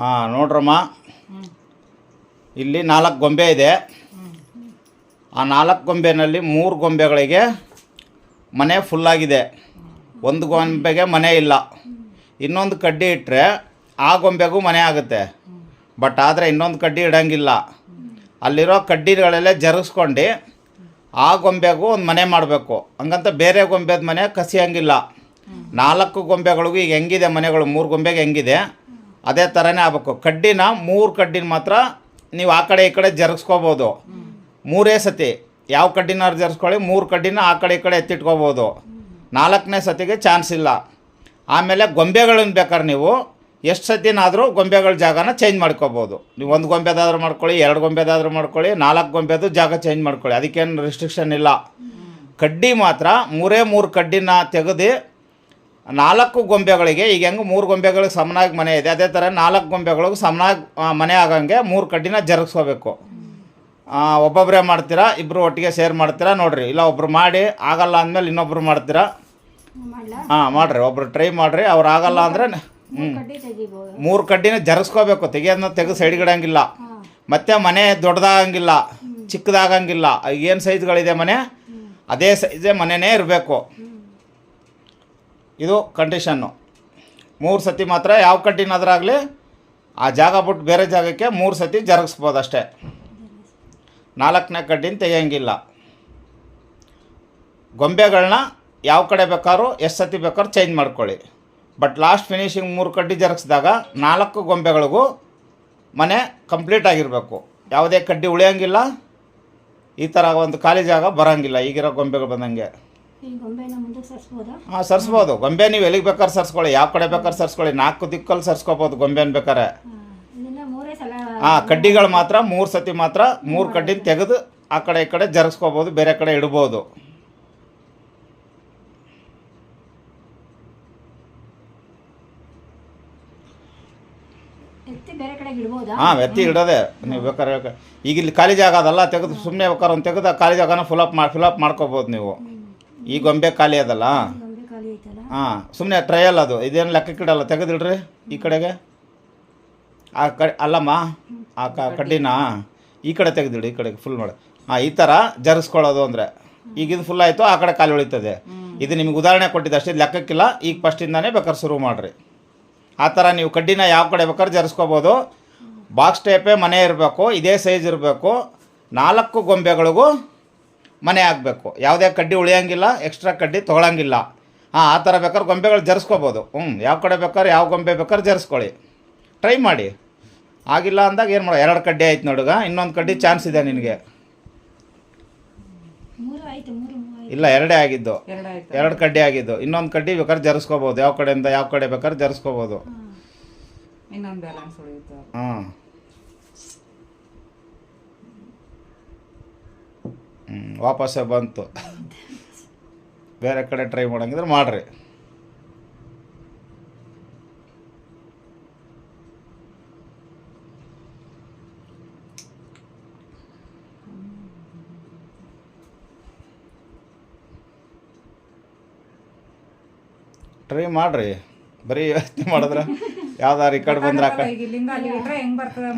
ಹಾಂ ನೋಡ್ರಮ್ಮ. ಇಲ್ಲಿ ನಾಲ್ಕು ಗೊಂಬೆ ಇದೆ. ಆ ನಾಲ್ಕು ಗೊಂಬೆನಲ್ಲಿ ಮೂರು ಗೊಂಬೆಗಳಿಗೆ ಮನೆ ಫುಲ್ಲಾಗಿದೆ ಒಂದು ಗೊಂಬೆಗೆ ಮನೆ ಇಲ್ಲ. ಇನ್ನೊಂದು ಕಡ್ಡಿ ಇಟ್ಟರೆ ಆ ಗೊಂಬೆಗೂ ಮನೆ ಆಗುತ್ತೆ. ಬಟ್ ಆದರೆ ಇನ್ನೊಂದು ಕಡ್ಡಿ ಇಡಂಗಿಲ್ಲ. ಅಲ್ಲಿರೋ ಕಡ್ಡಿಗಳೆಲ್ಲ ಜರುಗಿಸ್ಕೊಂಡು ಆ ಗೊಂಬೆಗೂ ಒಂದು ಮನೆ ಮಾಡಬೇಕು. ಹಂಗಂತ ಬೇರೆ ಗೊಂಬೆದ ಮನೆ ಕಸಿಯಂಗಿಲ್ಲ. ನಾಲ್ಕು ಗೊಂಬೆಗಳಿಗೂ ಈಗ ಹೆಂಗಿದೆ ಮನೆಗಳು? ಮೂರು ಗೊಂಬೆಗೆ ಹೆಂಗಿದೆ? ಅದೇ ಥರನೇ ಆಗ್ಬೇಕು. ಕಡ್ಡಿನ ಮೂರು ಕಡ್ಡಿನ ಮಾತ್ರ ನೀವು ಆ ಕಡೆ ಈ ಕಡೆ ಜರುಗಿಸ್ಕೋಬೋದು ಮೂರೇ ಸತಿ ಯಾವ ಕಡ್ಡಿನಾರು ಜರ್ಸ್ಕೊಳ್ಳಿ ಮೂರು ಕಡ್ಡಿನ ಆ ಕಡೆ ಈ ಕಡೆ ಎತ್ತಿಟ್ಕೋಬೋದು. ನಾಲ್ಕನೇ ಸತಿಗೆ ಚಾನ್ಸ್ ಇಲ್ಲ. ಆಮೇಲೆ ಗೊಂಬೆಗಳನ್ನು ಬೇಕಾದ್ರೆ ನೀವು ಎಷ್ಟು ಸತಿನಾದರೂ ಗೊಂಬೆಗಳ ಜಾಗನ ಚೇಂಜ್ ಮಾಡ್ಕೋಬೋದು. ನೀವು ಒಂದು ಗೊಂಬೆದಾದ್ರೂ ಮಾಡ್ಕೊಳ್ಳಿ, ಎರಡು ಗೊಂಬೆದಾದ್ರೂ ಮಾಡ್ಕೊಳ್ಳಿ, ನಾಲ್ಕು ಗೊಂಬೆದು ಜಾಗ ಚೇಂಜ್ ಮಾಡ್ಕೊಳ್ಳಿ. ಅದಕ್ಕೇನು ರಿಸ್ಟ್ರಿಕ್ಷನ್ ಇಲ್ಲ. ಕಡ್ಡಿ ಮಾತ್ರ ಮೂರೇ ಮೂರು ಕಡ್ಡಿನ ತೆಗೆದು ನಾಲ್ಕು ಗೊಂಬೆಗಳಿಗೆ ಈಗ ಹೆಂಗೆ ಮೂರು ಗೊಂಬೆಗಳಿಗೆ ಸಮನಾಗಿ ಮನೆ ಇದೆ. ಅದೇ ಥರ ನಾಲ್ಕು ಗೊಂಬೆಗಳಿಗೆ ಸಮನಾಗಿ ಮನೆ ಆಗೋಂಗೆ ಮೂರು ಕಡ್ಡಿನ ಜರುಗಿಸ್ಕೋಬೇಕು. ಒಬ್ಬೊಬ್ಬರೇ ಮಾಡ್ತೀರಾ ಇಬ್ಬರು ಒಟ್ಟಿಗೆ ಸೇರ್ ಮಾಡ್ತೀರಾ ನೋಡಿರಿ. ಇಲ್ಲ ಒಬ್ಬರು ಮಾಡಿ ಆಗಲ್ಲ ಅಂದಮೇಲೆ ಇನ್ನೊಬ್ಬರು ಮಾಡ್ತೀರಾ? ಹಾಂ ಮಾಡಿರಿ. ಒಬ್ಬರು ಟ್ರೈ ಮಾಡಿರಿ. ಅವ್ರು ಆಗಲ್ಲ ಅಂದರೆ ಹ್ಞೂ ಮೂರು ಕಡ್ಡಿನ ಜರುಗಿಸ್ಕೋಬೇಕು. ತೆಗಿಯೋದನ್ನ ತೆಗೆದು ಸೈಡ್ಗಿಡಂಗಿಲ್ಲ. ಮತ್ತೆ ಮನೆ ದೊಡ್ಡದಾಗಂಗಿಲ್ಲ ಚಿಕ್ಕದಾಗಂಗಿಲ್ಲ. ಏನು ಸೈಜ್ಗಳಿದೆ ಮನೆ? ಅದೇ ಸೈಜೇ ಮನೆಯೇ ಇರಬೇಕು. ಇದು ಕಂಡೀಷನ್ನು ಮೂರು ಸತಿ ಮಾತ್ರ ಯಾವ ಕಡ್ಡಿನಾದ್ರಾಗಲಿ ಆ ಜಾಗ ಬಿಟ್ಟು ಬೇರೆ ಜಾಗಕ್ಕೆ ಮೂರು ಸತಿ ಜರುಗಿಸ್ಬೋದು ಅಷ್ಟೇ. ನಾಲ್ಕನೇ ಕಡ್ಡಿನ ತೆಗಿಯಂಗಿಲ್ಲ. ಗೊಂಬೆಗಳನ್ನ ಯಾವ ಕಡೆ ಬೇಕಾದ್ರೂ ಎಷ್ಟು ಸತಿ ಬೇಕಾದ್ರೂ ಚೇಂಜ್ ಮಾಡ್ಕೊಳ್ಳಿ. ಬಟ್ ಲಾಸ್ಟ್ ಫಿನಿಶಿಂಗ್ ಮೂರು ಕಡ್ಡಿ ಜರುಗಿಸಿದಾಗ ನಾಲ್ಕು ಗೊಂಬೆಗಳಿಗೂ ಮನೆ ಕಂಪ್ಲೀಟ್ ಆಗಿರಬೇಕು. ಯಾವುದೇ ಕಡ್ಡಿ ಉಳಿಯೋಂಗಿಲ್ಲ. ಈ ಥರ ಒಂದು ಖಾಲಿ ಜಾಗ ಬರೋಂಗಿಲ್ಲ. ಈಗಿರೋ ಗೊಂಬೆಗಳು ಬಂದಂಗೆ. ಈ ಗೊಂಬೆನ ಮುಂದಕ್ಕೆ ಸರ್ಸ್ಬೋದಾ? ಹಾಂ ಸರ್ಸ್ಬೋದು. ಗೊಂಬೆ ನೀವು ಎಲ್ಲಿಗೆ ಬೇಕಾದ್ರೆ ಸರ್ಸ್ಕೊಳ್ಳಿ. ಯಾವ ಕಡೆ ಬೇಕಾದ್ರೆ ಸರ್ಸ್ಕೊಳ್ಳಿ. ನಾಲ್ಕು ದಿಕ್ಕಲ್ಲಿ ಸರ್ಸ್ಕೋಬೋದು ಗೊಂಬೆನ ಬೇಕಾರೆ ಹಾ ಇದನ್ನ ಮೂರೇ ಸಲ ಹಾಂ ಕಡ್ಡಿಗಳು ಮಾತ್ರ ಮೂರು ಸತಿ ಮಾತ್ರ ಮೂರು ಕಡ್ಡಿನ ತೆಗೆದು ಆ ಕಡೆ ಈ ಕಡೆ ಜರುಗಿಸ್ಕೋಬೋದು ಬೇರೆ ಕಡೆ ಇಡ್ಬೋದು. ಎತ್ತಿ ಬೇರೆ ಕಡೆಗೆ ಇಡ್ಬೋದಾ? ಹಾಂ ಎತ್ತಿ ಇಡೋದೆ. ನೀವು ಬೇಕಾದ್ರೆ ಈಗ ಇಲ್ಲಿ ಖಾಲಿ ಜಾಗ ಅದಲ್ಲ ತೆಗೆದು ಸುಮ್ಮನೆ ಬೇಕಾದ್ರೆ ಒಂದು ತೆಗೆದು ಆ ಖಾಲಿ ಜಾಗನ ಫುಲ್ ಅಪ್ ಮಾಡಿ ಫಿಲ್ ಅಪ್ ಮಾಡ್ಕೋಬೋದು ನೀವು. ಈ ಗೊಂಬೆ ಖಾಲಿ ಅದಲ್ಲ? ಗೊಂಬೆ ಖಾಲಿ ಐತಲ್ಲ? ಹಾಂ ಸುಮ್ಮನೆ ಟ್ರಯಲ್ ಅದು. ಇದೇನು ಲೆಕ್ಕಕ್ಕಿಡಲ್ಲ ತೆಗೆದಿಡ್ರಿ ಈ ಕಡೆಗೆ. ಆ ಕ ಅಲ್ಲಮ್ಮ ಆ ಕ ಕಡ್ಡಿನ? ಈ ಕಡೆ ತೆಗೆದಿಡಿ ಈ ಕಡೆಗೆ ಫುಲ್ ಮಾಡಿ. ಹಾಂ ಈ ಥರ ಜರಿಸ್ಕೊಳ್ಳೋದು ಅಂದರೆ. ಈಗ ಇದು ಫುಲ್ ಆಯಿತು ಆ ಕಡೆ ಖಾಲಿ ಉಳಿತದೆ. ಇದು ನಿಮ್ಗೆ ಉದಾಹರಣೆ ಕೊಟ್ಟಿದ್ದು ಅಷ್ಟೇ ಲೆಕ್ಕಕ್ಕಿಲ್ಲ. ಈಗ ಫಸ್ಟಿಂದಾನೇ ಬೇಕಾದ್ರೆ ಶುರು ಮಾಡಿರಿ. ಆ ಥರ ನೀವು ಕಡ್ಡಿನ ಯಾವ ಕಡೆ ಬೇಕಾದ್ರೆ ಜರಿಸ್ಕೋಬೋದು. ಬಾಕ್ಸ್ ಟೈಪೇ ಮನೆ ಇರಬೇಕು ಇದೇ ಸೈಜ್ ಇರಬೇಕು. ನಾಲ್ಕು ಗೊಂಬೆಗಳಿಗೂ ಮನೆ ಆಗಬೇಕು. ಯಾವುದೇ ಕಡ್ಡಿ ಉಳಿಯೋಂಗಿಲ್ಲ ಎಕ್ಸ್ಟ್ರಾ ಕಡ್ಡಿ ತೊಗೊಳಂಗಿಲ್ಲ. ಹಾಂ ಆ ಥರ ಬೇಕಾದ್ರೆ ಗೊಂಬೆಗಳು ಜರ್ಸ್ಕೋಬೋದು. ಹ್ಞೂ ಯಾವ ಕಡೆ ಬೇಕಾದ್ರೆ ಯಾವ ಗೊಂಬೆ ಬೇಕಾದ್ರೆ ಜರ್ಸ್ಕೊಳ್ಳಿ. ಟ್ರೈ ಮಾಡಿ. ಆಗಿಲ್ಲ ಅಂದಾಗ ಏನು ಮಾಡೋ ಎರಡು ಕಡ್ಡಿ ಆಯ್ತು ನೋಡುಗ ಇನ್ನೊಂದು ಕಡ್ಡಿ ಚಾನ್ಸ್ ಇದೆ ನಿನಗೆ. ಮೂರು ಆಯ್ತು ಮೂರು ಮೂರು ಇಲ್ಲ ಎರಡೇ ಆಗಿದ್ದು. ಎರಡು ಕಡ್ಡಿ ಆಗಿದ್ದು. ಇನ್ನೊಂದು ಕಡ್ಡಿ ಬೇಕಾದ್ರೆ ಜರ್ಸ್ಕೋಬೋದು. ಯಾವ ಕಡೆಯಿಂದ ಯಾವ ಕಡೆ ಬೇಕಾದ್ರೆ ಜರ್ಸ್ಕೋಬೋದು. ಇನ್ನೊಂದು ಬ್ಯಾಲೆನ್ಸ್ ಉಳಿಯುತ್ತೆ. ಹಾಂ. ವಾಪಸ್ಸೇ ಬಂತು. ಬೇರೆ ಕಡೆ ಟ್ರೈ ಮಾಡಂಗಿದ್ರೆ ಮಾಡಿರಿ. ಟ್ರೈ ಮಾಡಿರಿ. ಬರೀ ಯೋಚನೆ ಮಾಡಿದ್ರೆ ಯಾವ್ದು ಈ ಕಡೆ ಬಂದ್ರೆ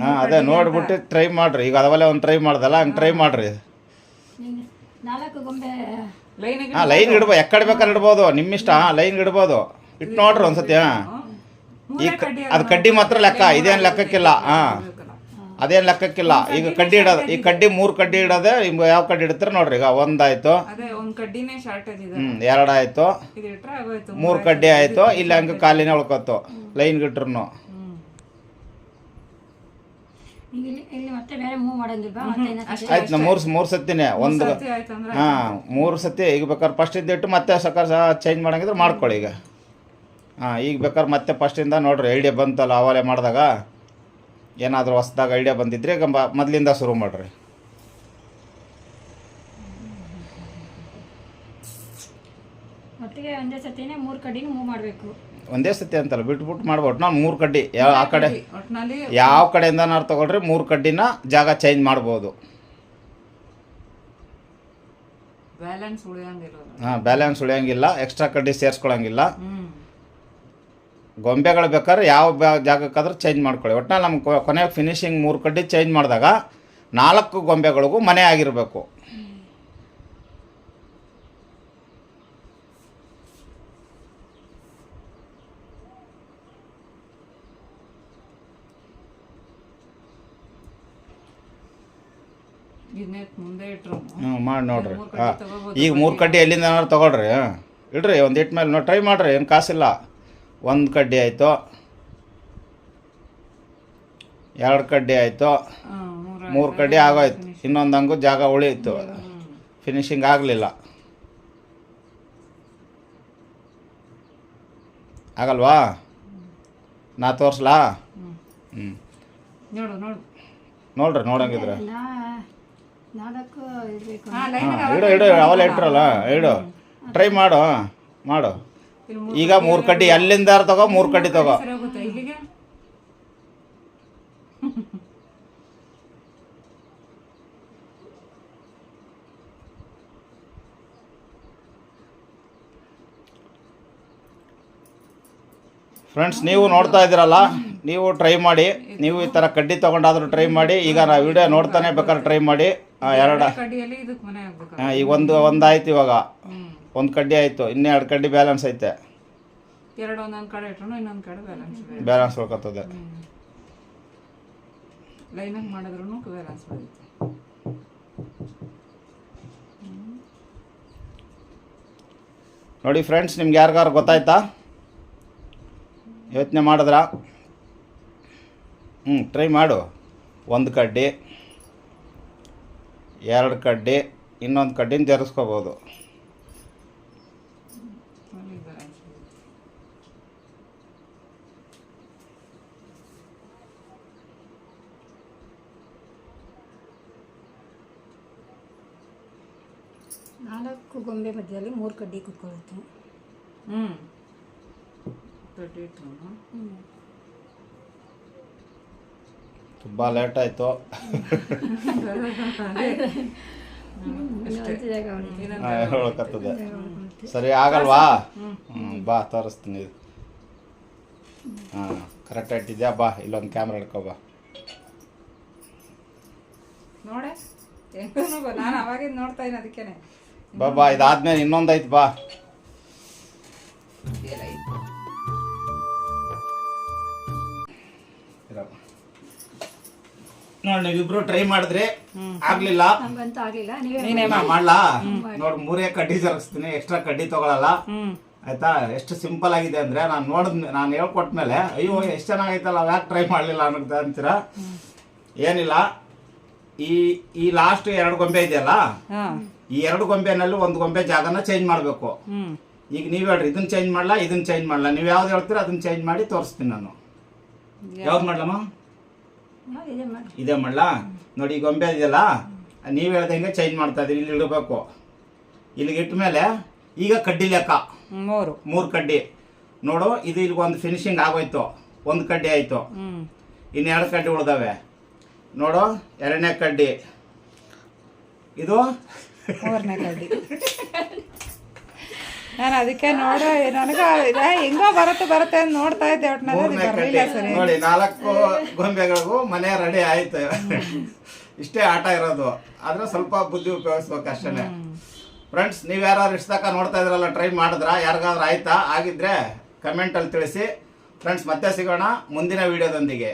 ಹಾಂ ಅದೇ ನೋಡ್ಬಿಟ್ಟು ಟ್ರೈ ಮಾಡಿರಿ. ಈಗ ಅದವಲ್ಲೇ ಒಂದು ಟ್ರೈ ಮಾಡ್ದಲ್ಲ ಹಂಗೆ ಟ್ರೈ ಮಾಡಿರಿ ಈಗ ನಾಲ್ಕು ಗೊಂಬೆ ಲೈನಿಗೆ ಹಾಂ ಲೈನ್ ಇಡ್ಬೋದು. ಎಕ್ಕಡೆ ಬೇಕಾದ್ರೆ ಇಡ್ಬೋದು. ನಿಮ್ಮಿಷ್ಟ. ಹಾಂ ಲೈನ್ ಇಡ್ಬೋದು. ಇಟ್ಟು ನೋಡ್ರಿ ಒಂದ್ಸತಿ ಹಾಂ. ಈ ಅದು ಕಡ್ಡಿ ಮಾತ್ರ ಲೆಕ್ಕ. ಇದೇನು ಲೆಕ್ಕಕ್ಕಿಲ್ಲ. ಹಾಂ. ಅದೇನು ಲೆಕ್ಕಕ್ಕಿಲ್ಲ. ಈಗ ಕಡ್ಡಿ ಇಡೋದು. ಈ ಕಡ್ಡಿ ಮೂರು ಕಡ್ಡಿ ಇಡೋದೆ ಯಾವ ಕಡ್ಡಿ ಇಡ್ತೀರ ನೋಡ್ರಿ. ಈಗ ಒಂದಾಯ್ತು. ಅದೇ ಒಂದ್ ಕಡ್ಡಿನೇ ಶಾರ್ಟೇಜ್ ಇದೆ. ಹ್ಞೂ ಎರಡಾಯ್ತು ಇದು ಇಟ್ರೆ ಆಗೋಯ್ತು. ಮೂರು ಕಡ್ಡಿ ಆಯಿತು. ಇಲ್ಲ ಹಂಗೆ ಕಾಲಿನೇ ಉಳ್ಕೊತು ಲೈನ್ ಇಟ್ರು ಹ್ಮ್ ಈಗ ಇಲ್ಲಿ ಇಲ್ಲಿ ಮತ್ತೆ ಬೇರೆ ಮೂವ್ ಮಾಡಂಗಿಲ್ವಾ ಮತ್ತೆ ಇನ್ನೊಂದ್ ಸತಿ? ಆಯ್ತು ಮೂರು ಮೂರು ಸತಿನೇ ಒಂದು ಸರ್ತಿ ಆಯ್ತು ಅಂದ್ರೆ ಹಾಂ ಮೂರು ಸತಿ ಈಗ ಬೇಕಾದ್ರೆ ಫಸ್ಟ್ ಇದ್ದಿಟ್ಟು ಮತ್ತೆ ಸಕಾರ ಚೇಂಜ್ ಮಾಡಂಗಿದ್ರೆ ಮಾಡ್ಕೊಳ್ಳಿ ಈಗ. ಹಾಂ ಈಗ ಬೇಕಾದ್ರೆ ಮತ್ತೆ ಫಸ್ಟಿಂದ ನೋಡ್ರಿ ಐಡಿಯಾ ಬಂತಲ್ಲ ಅವಾಲೆ ಮಾಡಿದಾಗ. ಏನಾದರೂ ಹೊಸ್ದಾಗ ಐಡಿಯಾ ಬಂದಿದ್ರೆ ಈಗ ಬ- ಮೊದಲಿಂದ ಶುರು ಮಾಡಿರಿ. ಒಟ್ಟಿಗೆ ಒಂದೇ ಸತಿನೇ ಮೂರು ಕಡೆ ಮೂವ್ ಮಾಡಬೇಕು. ಒಂದೇ ಸತಿ ಅಂತಲ್ಲ ಬಿಟ್ಬಿಟ್ಟು ಮಾಡ್ಬೋದು ನಾವು ಮೂರು ಕಡ್ಡಿ ಯಾವ ಆ ಕಡೆ ಒಟ್ನಲ್ಲಿ ಯಾವ ಕಡೆಯಿಂದನಾರು ತಗೊಳ್ರಿ ಮೂರು ಕಡ್ಡಿನ ಜಾಗ ಚೇಂಜ್ ಮಾಡ್ಬೋದು. ಬ್ಯಾಲೆನ್ಸ್ ಉಳಿಯಂಗಿಲ್ಲ ಹಾಂ ಬ್ಯಾಲೆನ್ಸ್ ಉಳಿಯಂಗಿಲ್ಲ ಎಕ್ಸ್ಟ್ರಾ ಕಡ್ಡಿ ಸೇರಿಸ್ಕೊಳಂಗಿಲ್ಲ. ಗೊಂಬೆಗಳು ಬೇಕಾದ್ರೆ ಯಾವ ಬ್ಯಾ ಜಾಗಕ್ಕಾದ್ರೂ ಚೇಂಜ್ ಮಾಡ್ಕೊಳ್ಳಿ. ಒಟ್ಟಿನಲ್ಲಿ ನಮ್ಮ ಕೊನೆಗೆ ಫಿನಿಶಿಂಗ್ ಮೂರು ಕಡ್ಡಿ ಚೇಂಜ್ ಮಾಡಿದಾಗ ನಾಲ್ಕು ಗೊಂಬೆಗಳಿಗೂ ಮನೆ ಆಗಿರಬೇಕು. ಹ್ಞೂ ಮಾಡಿ ನೋಡ್ರಿ. ಹಾಂ. ಈಗ ಮೂರು ಕಡ್ಡಿ ಎಲ್ಲಿಂದ ಏನಾದ್ರು ತೊಗೊಳ್ರಿ ಹಾಂ. ಇಡ್ರಿ ಒಂದು ಇಟ್ಟು ಮೇಲೆ ನೋಡಿ ಟ್ರೈ ಮಾಡಿರಿ ಏನು ಕಾಸಿಲ್ಲ. ಒಂದು ಕಡ್ಡಿ ಆಯಿತು. ಎರಡು ಕಡ್ಡಿ ಆಯಿತು. ಮೂರು ಕಡ್ಡಿ ಆಗೋಯ್ತು. ಇನ್ನೊಂದು ಹಂಗು ಜಾಗ ಉಳಿಯಿತು. ಫಿನಿಶಿಂಗ್ ಆಗಲಿಲ್ಲ. ಆಗಲ್ವಾ? ನಾ ತೋರಿಸ್ಲಾ? ಹ್ಞೂ ನೋಡು ನೋಡು. ನೋಡ್ರಿ ನೋಡಂಗಿದ್ರೆ. ನಾಲ್ಕು ಇರಬೇಕು ಇಡು ಇಡು ಅವೆಲ್ಲ ಇಟ್ರಲ್ಲ ಇಡು. ಟ್ರೈ ಮಾಡು ಮಾಡು. ಈಗ ಮೂರು ಕಡ್ಡಿ ಎಲ್ಲಿಂದಾರ ತಗೋ ಮೂರು ಕಡ್ಡಿ ತಗೋ. ಸರಿ ಹೋಗುತ್ತೆ ಇಲ್ಲಿಗೆ? ಫ್ರೆಂಡ್ಸ್ ನೀವು ನೋಡ್ತಾ ಇದ್ದೀರಲ್ಲ? ನೀವು ಟ್ರೈ ಮಾಡಿ ನೀವು ಈ ಥರ ಕಡ್ಡಿ ತೊಗೊಂಡಾದ್ರೂ ಟ್ರೈ ಮಾಡಿ ಈಗ ನಾ ವಿಡಿಯೋ ನೋಡ್ತಾನೆ ಬೇಕಾದ್ರೆ ಟ್ರೈ ಮಾಡಿ. ಎರಡ ಕಡ್ಡಿಯಲ್ಲಿ ಇದಕ್ಕೆ ಮನೆ ಆಗ್ಬೇಕು? ಹಾಂ ಈಗ ಒಂದು ಒಂದು ಆಯ್ತು ಇವಾಗ. ಒಂದು ಕಡ್ಡಿ ಆಯಿತು ಇನ್ನೆರಡು ಕಡ್ಡಿ ಬ್ಯಾಲೆನ್ಸ್ ಐತೆ. ಎರಡು ಒಂದೊಂದ್ ಕಡೆ ಇಟ್ರು ಇನ್ನೊಂದ್ ಕಡೆ ಬ್ಯಾಲೆನ್ಸ್ ಬ್ಯಾಲೆನ್ಸ್ ಉಳ್ಕೊತದೆ ಲೈನಾಗಿ ಮಾಡಿದ್ರು ಬ್ಯಾಲೆನ್ಸ್ ಬರುತ್ತೆ. ನೋಡಿ ಫ್ರೆಂಡ್ಸ್ ನಿಮ್ಗೆ ಯಾರಿಗಾರು ಗೊತ್ತಾಯ್ತಾ? ಯೋಚನೆ ಮಾಡಿದ್ರಾ? ಹ್ಞೂ ಟ್ರೈ ಮಾಡು. ಒಂದು ಕಡ್ಡಿ ಎರಡು ಕಡ್ಡಿ ಇನ್ನೊಂದು ಕಡ್ಡಿನ ಜರಿಸ್ಕೋಬೋದು. ನಾಲ್ಕು ಗೊಂಬೆ ಮಧ್ಯದಲ್ಲಿ ಮೂರು ಕಡ್ಡಿ ಕುತ್ಕೊಳ್ಳುತ್ತೆ. ಹ್ಞೂ ಕಡ್ಡಿ ಹ್ಞೂ ತುಂಬ ಲೇಟ್ ಆಯಿತು. ಹೇಳ್ಕತ್ತದೆ ಸರಿ ಆಗಲ್ವಾ? ಹ್ಞೂ ಬಾ ತೋರಿಸ್ತೀನಿ. ಹಾಂ ಕರೆಕ್ಟ್ ಇಟ್ಟಿದ್ಯಾ ಬಾ ಇಲ್ಲೊಂದು ಕ್ಯಾಮ್ರಾ ಹಿಡ್ಕೊ ಬಾ. ನೋಡೆ? ನಾನು ಅವಾಗಿಂದ ನೋಡ್ತಾ ಇದ್ದೀನಿ ಅದಕ್ಕೇನೆ. ಬಾ ಬಾ ಇದಾದ್ಮೇಲೆ ಇನ್ನೊಂದು ಐತೆ ಬಾ. ನೋಡಿ ನೀವಿಬ್ರು ಟ್ರೈ ಮಾಡಿದ್ರಿ ಆಗ್ಲಿಲ್ಲ. ನಮ್ಗಂತೂ ಆಗಲಿಲ್ಲ ನೀವೇ ನೀನೇ ನಾ ಮಾಡ್ಲಾ? ನೋಡಿ ಮೂರೇ ಕಡ್ಡಿ ಜರಗಿಸ್ತೀನಿ ಎಕ್ಸ್ಟ್ರಾ ಕಡ್ಡಿ ತಗೊಳಲ್ಲ. ಆಯ್ತಾ? ಎಷ್ಟು ಸಿಂಪಲ್ ಆಗಿದೆ ಅಂದ್ರೆ ನಾನು ನೋಡಿದ್ ನಾನು ಹೇಳ್ಕೊಟ್ಮೇಲೆ ಅಯ್ಯೋ ಎಷ್ಟು ಚೆನ್ನಾಗೈತಲ್ಲ ಯಾಕೆ ಟ್ರೈ ಮಾಡಲಿಲ್ಲ ಅನ್ನೋದು ಅಂತೀರಾ? ಏನಿಲ್ಲ. ಈ ಈ ಲಾಸ್ಟ್ ಎರಡು ಗೊಂಬೆ ಇದೆಯಲ್ಲ ಈ ಎರಡು ಗೊಂಬೆನಲ್ಲಿ ಒಂದು ಗೊಂಬೆ ಜಾಗನ ಚೇಂಜ್ ಮಾಡಬೇಕು. ಈಗ ನೀವು ಹೇಳ್ರಿ ಇದನ್ನ ಚೇಂಜ್ ಮಾಡಲ್ಲ ಇದನ್ನ ಚೇಂಜ್ ಮಾಡಲ್ಲ ನೀವು ಯಾವ್ದು ಹೇಳ್ತೀರ ಅದನ್ನ ಚೇಂಜ್ ಮಾಡಿ ತೋರಿಸ್ತೀನಿ ನಾನು. ಯಾವ್ದು ಮಾಡ್ಲಮ್ಮ? ಇದೇ ಮಾಡಿ. ಇದೇ ಮಾಡಲಾ ನೋಡಿ ಈ ಗೊಂಬೆ ಇದೆಯಲ್ಲ? ನೀವು ಹೇಳ್ದಂಗೆ ಚೇಂಜ್ ಮಾಡ್ತಾ ಇದ್ರಿ ಇಲ್ಲಿ ಇಡಬೇಕು. ಇಲ್ಲಿಗೆ ಇಟ್ಟ ಮೇಲೆ ಈಗ ಕಡ್ಡಿ ಲೆಕ್ಕ. ಮೂರು. ಮೂರು ಕಡ್ಡಿ. ನೋಡು ಇದು ಇಲ್ಲಿ ಒಂದು ಫಿನಿಶಿಂಗ್ ಆಗೋಯ್ತು. ಒಂದು ಕಡ್ಡಿ ಆಯಿತು. ಹ್ಮ್. ಇನ್ನೆರಡು ಕಡ್ಡಿ ಉಳ್ದವೆ. ನೋಡು ಎರಡನೇ ಕಡ್ಡಿ. ಇದು? ಮೂರನೇ ಕಡ್ಡಿ. ನಾನು ಅದಕ್ಕೆ ನೋಡ ನನಗೆ ಹೆಂಗೋ ಬರುತ್ತೆ ಬರುತ್ತೆ ಅಂತ ನೋಡ್ತಾ ಇದ್ದೆ ಒಟ್ಟು ಸರಿ? ನೋಡಿ ನಾಲ್ಕು ಗೊಂಬೆಗಳಿಗೂ ಮನೆ ರೆಡಿ ಆಯ್ತು. ಇಷ್ಟೇ ಆಟ ಇರೋದು. ಆದ್ರೆ ಸ್ವಲ್ಪ ಬುದ್ಧಿ ಉಪಯೋಗಿಸ್ಬೇಕು ಅಷ್ಟೇ ಫ್ರೆಂಡ್ಸ್ ನೀವು ಯಾರು ಇಷ್ಟ ತನಕ ನೋಡ್ತಾ ಇದ್ರಲ್ಲ ಟ್ರೈ ಮಾಡಿದ್ರ? ಯಾರಿಗಾದ್ರೂ ಆಯ್ತಾ? ಆಗಿದ್ರೆ ಕಮೆಂಟಲ್ಲಿ ತಿಳಿಸಿ. ಫ್ರೆಂಡ್ಸ್ ಮತ್ತೆ ಸಿಗೋಣ ಮುಂದಿನ ವಿಡಿಯೋದೊಂದಿಗೆ